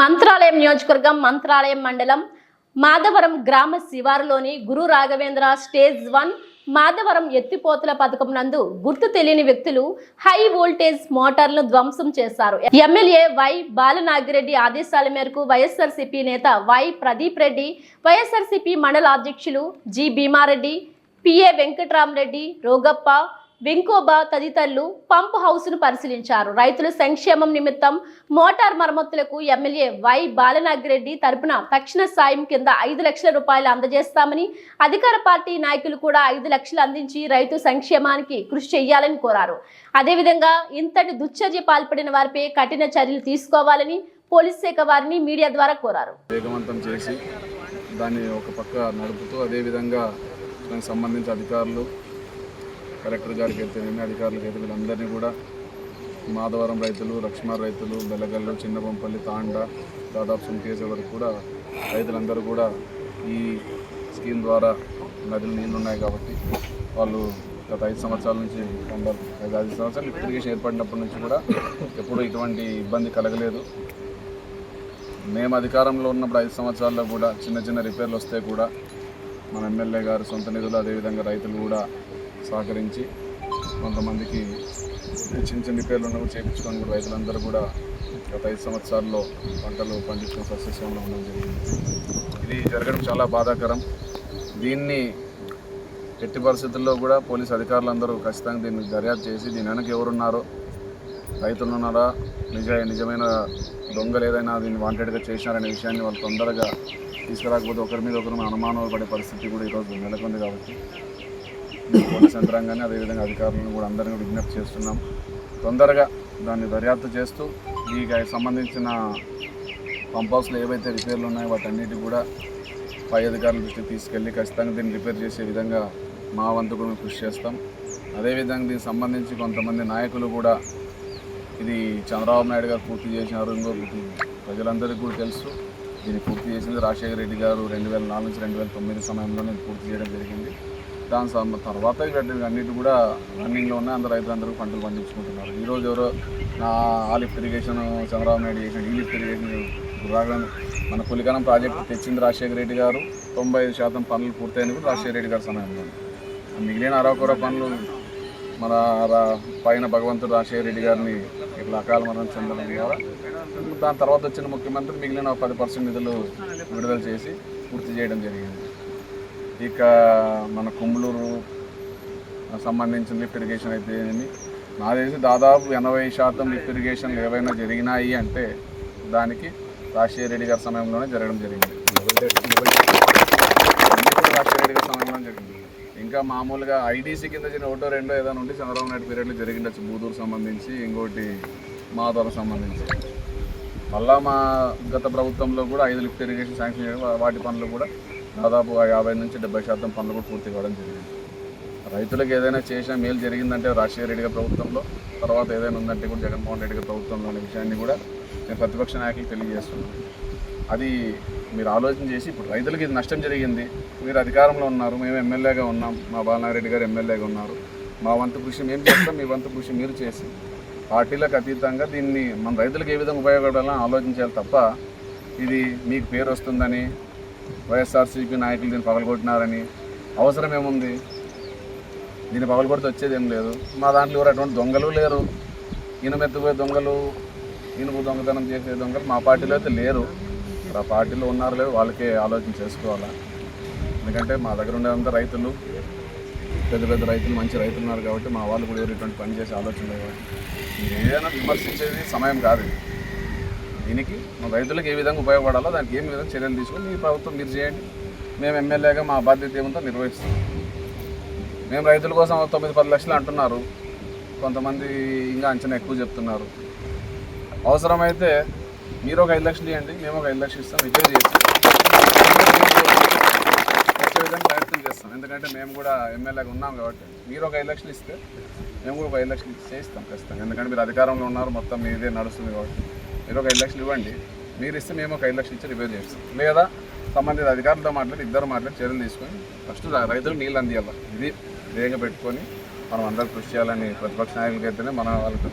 మంత్రాలయం నియోజకవర్గం మంత్రాలయం మండలం మాధవరం గ్రామ శివారులోని గురు రాఘవేంద్ర స్టేజ్ వన్ మాధవరం ఎత్తిపోతల పథకం నందు గుర్తు తెలియని వ్యక్తులు హై వోల్టేజ్ మోటార్లను ధ్వంసం చేశారు. ఎమ్మెల్యే వై బాలనాగిరెడ్డి ఆదేశాల మేరకు వైఎస్ఆర్సీపీ నేత వై ప్రదీప్ రెడ్డి వైఎస్ఆర్సీపీ మండల అధ్యక్షులు జి భీమారెడ్డి పిఏ వెంకట్రామరెడ్డి రోగప్ప వెంకోబా తదితరులు పంప్ హౌస్ను పరిశీలించారు. రైతుల సంక్షేమం నిమిత్తం మోటార్ మరమ్మతులకు ఎమ్మెల్యే వై బాలనాగిరెడ్డి తరపున తక్షణ సాయం కింద ఐదు లక్షల రూపాయలు అందజేస్తామని అధికార పార్టీ నాయకులు కూడా ఐదు లక్షలు అందించి రైతు సంక్షేమానికి కృషి చేయాలని కోరారు. అదేవిధంగా ఇంతటి దుశ్చర్య పాల్పడిన వారిపై కఠిన చర్యలు తీసుకోవాలని పోలీస్ శాఖ వారిని మీడియా ద్వారా కోరారు. వేగవంతం చేసి దాన్ని ఒక పక్క నడుపుతూ అదేవిధంగా దానికి అధికారులు కలెక్టర్ గారికి అయితేనేమి అధికారులకు అయితే వీళ్ళందరినీ కూడా మాధవరం రైతులు లక్ష్మణ రైతులు బెల్లగల్లు చిన్నబొంపల్లి తాండ దాదాపు సుంకేసే వరకు కూడా రైతులందరూ కూడా ఈ స్కీమ్ ద్వారా నదులు నీళ్ళు ఉన్నాయి కాబట్టి వాళ్ళు గత ఐదు సంవత్సరాల నుంచి కొందరు ఐదు ఐదు సంవత్సరాలు లిఫ్ట్ ఇరిగేషన్ ఏర్పడినప్పటి నుంచి కూడా ఎప్పుడూ ఇటువంటి ఇబ్బంది కలగలేదు. మేము అధికారంలో ఉన్నప్పుడు ఐదు సంవత్సరాల్లో కూడా చిన్న చిన్న రిపేర్లు వస్తే కూడా మన ఎమ్మెల్యే గారు సొంత నిధులు అదేవిధంగా రైతులు కూడా సహకరించి కొంతమందికి చిన్న చిన్న రిపేర్లు ఉన్నవి చేయించుకొని కూడా రైతులందరూ కూడా గత ఐదు సంవత్సరాల్లో పంటలు పండించుకుని సస్యశ్యామలో ఉండడం జరిగింది. ఇది జరగడం చాలా బాధాకరం. దీన్ని ఎట్టి పరిస్థితుల్లో కూడా పోలీస్ అధికారులందరూ ఖచ్చితంగా దీన్ని దర్యాప్తు చేసి దీని వెనక ఎవరున్నారో రైతులు ఉన్నారా నిజ నిజమైన దొంగలు ఏదైనా దీన్ని వాంటెడ్గా చేసినారనే విషయాన్ని వాళ్ళు తొందరగా తీసుకురాకపోతే ఒకరి మీద ఒకరిని అనుమానం పడే పరిస్థితి కూడా ఈరోజు నెలకొంది కాబట్టి మేము పోలీస్ అదేవిధంగా అధికారులను కూడా అందరినీ విజ్ఞప్తి చేస్తున్నాం. తొందరగా దాన్ని దర్యాప్తు చేస్తూ ఈ సంబంధించిన పంప్ హౌస్లో ఏవైతే రిపేర్లు ఉన్నాయో వాటన్నిటి కూడా పై అధికారుల దృష్టికి తీసుకెళ్ళి ఖచ్చితంగా దీన్ని రిపేర్ చేసే విధంగా మా వంతు కూడా కృషి చేస్తాం. అదేవిధంగా దీనికి సంబంధించి కొంతమంది నాయకులు కూడా ఇది చంద్రబాబు నాయుడు గారు పూర్తి చేసినారు. ఇంకొకటి ప్రజలందరికీ కూడా తెలుసు. దీన్ని పూర్తి చేసింది రాజశేఖర రెడ్డి గారు రెండు వేల నాలుగు నుంచి రెండు వేల తొమ్మిది సమయంలోనే పూర్తి చేయడం జరిగింది. దాని సం- తర్వాత వీటిని అన్నిటి కూడా రన్నింగ్లో ఉన్నాయి. అందరు రైతులందరూ పంటలు పండించుకుంటున్నారు. ఈరోజు ఎవరో నా ఆలిఫ్ట్ ఇరిగేషన్ చంద్రబాబు నాయుడు చేసిన ఈ లిఫ్ట్ ఇరిగేషన్ రాగానే మన పులికనం ప్రాజెక్టు తెచ్చింది రాజశేఖర రెడ్డి గారు. తొంభై ఐదు శాతం పనులు పూర్తయిన కూడా రాజశేఖర రెడ్డి గారి సమయంలో మిగిలిన అరవకొర పనులు మన రా- పైన భగవంతుడు రాజశేఖర రెడ్డి గారిని ఇట్లా అకాల మరణం చెందడం ద్వారా దాని తర్వాత వచ్చిన ముఖ్యమంత్రి మిగిలిన ఒక పది పర్సెంట్ నిధులు విడుదల చేసి పూర్తి చేయడం జరిగింది. ఇక మన కుమ్లూరు సంబంధించిన లిఫ్ట్ ఇరిగేషన్ అయితే నా నాకు తెలిసి దాదాపు ఎనభై శాతం లిఫ్ట్ ఇరిగేషన్లు ఏవైనా జరిగినాయి అంటే దానికి రాజశేఖర రెడ్డి గారి సమయంలోనే జరగడం జరిగింది. రాజశేఖర రెడ్డి గారి జరిగింది? ఇంకా మామూలుగా ఐడీసీ కింద జరిగిన ఒకటో రెండో ఏదైనా ఉంటే చంద్రబాబు నాయుడు పీరియడ్లో జరిగిండొచ్చు. బూదూరు సంబంధించి ఇంకోటి మాధవరం సంబంధించి. మళ్ళా మా గత ప్రభుత్వంలో కూడా ఐదు లిఫ్ట్ ఇరిగేషన్ శాంక్షన్ చేయడం వాటి పనులు కూడా దాదాపు యాభై నుంచి డెబ్బై శాతం పనులు కూడా పూర్తి కావడం జరిగింది. రైతులకు ఏదైనా చేసిన మేలు జరిగిందంటే రాజశేఖర రెడ్డి గారి ప్రభుత్వంలో తర్వాత ఏదైనా ఉందంటే కూడా జగన్మోహన్ రెడ్డి గారి ప్రభుత్వంలో అనే విషయాన్ని కూడా నేను ప్రతిపక్ష నాయకులు తెలియజేస్తున్నాను. అది మీరు ఆలోచన చేసి ఇప్పుడు రైతులకు ఇది నష్టం జరిగింది మీరు అధికారంలో ఉన్నారు మేము ఎమ్మెల్యేగా ఉన్నాం మా బాలనారెడ్డి గారు ఎమ్మెల్యేగా ఉన్నారు మా వంతు కృషి మేము చేస్తాం మీ వంతు కృషి మీరు చేసి పార్టీలకు అతీతంగా దీన్ని మన రైతులకు ఏ విధంగా ఉపయోగపడాలని ఆలోచించాలి తప్ప ఇది మీకు పేరు వస్తుందని వైఎస్ఆర్సీపీ నాయకులు దీన్ని పగలగొట్టినారని అవసరం ఏముంది? దీన్ని పగలగొడితే వచ్చేది ఏం లేదు. మా దాంట్లో ఎవరు అటువంటి దొంగలు లేరు. ఇనుమెత్తుకుపోయే దొంగలు ఇనుపు దొంగతనం చేసే దొంగలు మా పార్టీలో అయితే లేరు. ఆ పార్టీలో ఉన్నారు లేదు వాళ్ళకే ఆలోచన చేసుకోవాలా? ఎందుకంటే మా దగ్గర ఉండేదంతా రైతులు పెద్ద పెద్ద రైతులు మంచి రైతులు ఉన్నారు కాబట్టి మా వాళ్ళు కూడా ఎవరు ఇటువంటి పని చేసే ఆలోచన లేదు ఏదైనా విమర్శించేది సమయం కాదు దీనికి మన రైతులకు ఏ విధంగా ఉపయోగపడాలో దానికి ఏం విధంగా చర్యలు తీసుకొని మీ ప్రభుత్వం మీరు చేయండి. మేము ఎమ్మెల్యేగా మా బాధ్యత ఏముందో నిర్వహిస్తాం. మేము రైతుల కోసం తొమ్మిది పది లక్షలు అంటున్నారు. కొంతమంది ఇంకా అంచనా ఎక్కువ చెప్తున్నారు. అవసరమైతే మీరు ఒక ఐదు లక్షలు ఇవ్వండి మేము ఒక ఐదు లక్షలు ఇస్తాం రిపేర్ చేస్తాం వచ్చే విధంగా ప్రయత్నం చేస్తాం. ఎందుకంటే మేము కూడా ఎమ్మెల్యేగా ఉన్నాం కాబట్టి మీరు ఒక ఐదు లక్షలు ఇస్తే మేము కూడా ఒక ఐదు లక్షలు చేస్తాం ఖచ్చితంగా. ఎందుకంటే మీరు అధికారంలో ఉన్నారు మొత్తం మీదే నడుస్తుంది కాబట్టి. మీరు ఒక ఐదు లక్షలు ఇవ్వండి. మీరు ఇస్తే మేము ఒక ఐదు లక్షలు ఇచ్చి రిపేర్ చేస్తాం. లేదా సంబంధిత అధికారులతో మాట్లాడి ఇద్దరు మాట్లాడి చర్యలు తీసుకొని ఫస్ట్ రైతులు నీళ్ళు అందియాలి. ఇది వేగ పెట్టుకొని మనం అందరూ కృషి చేయాలని ప్రతిపక్ష నాయకులకి అయితేనే మన వాళ్ళకి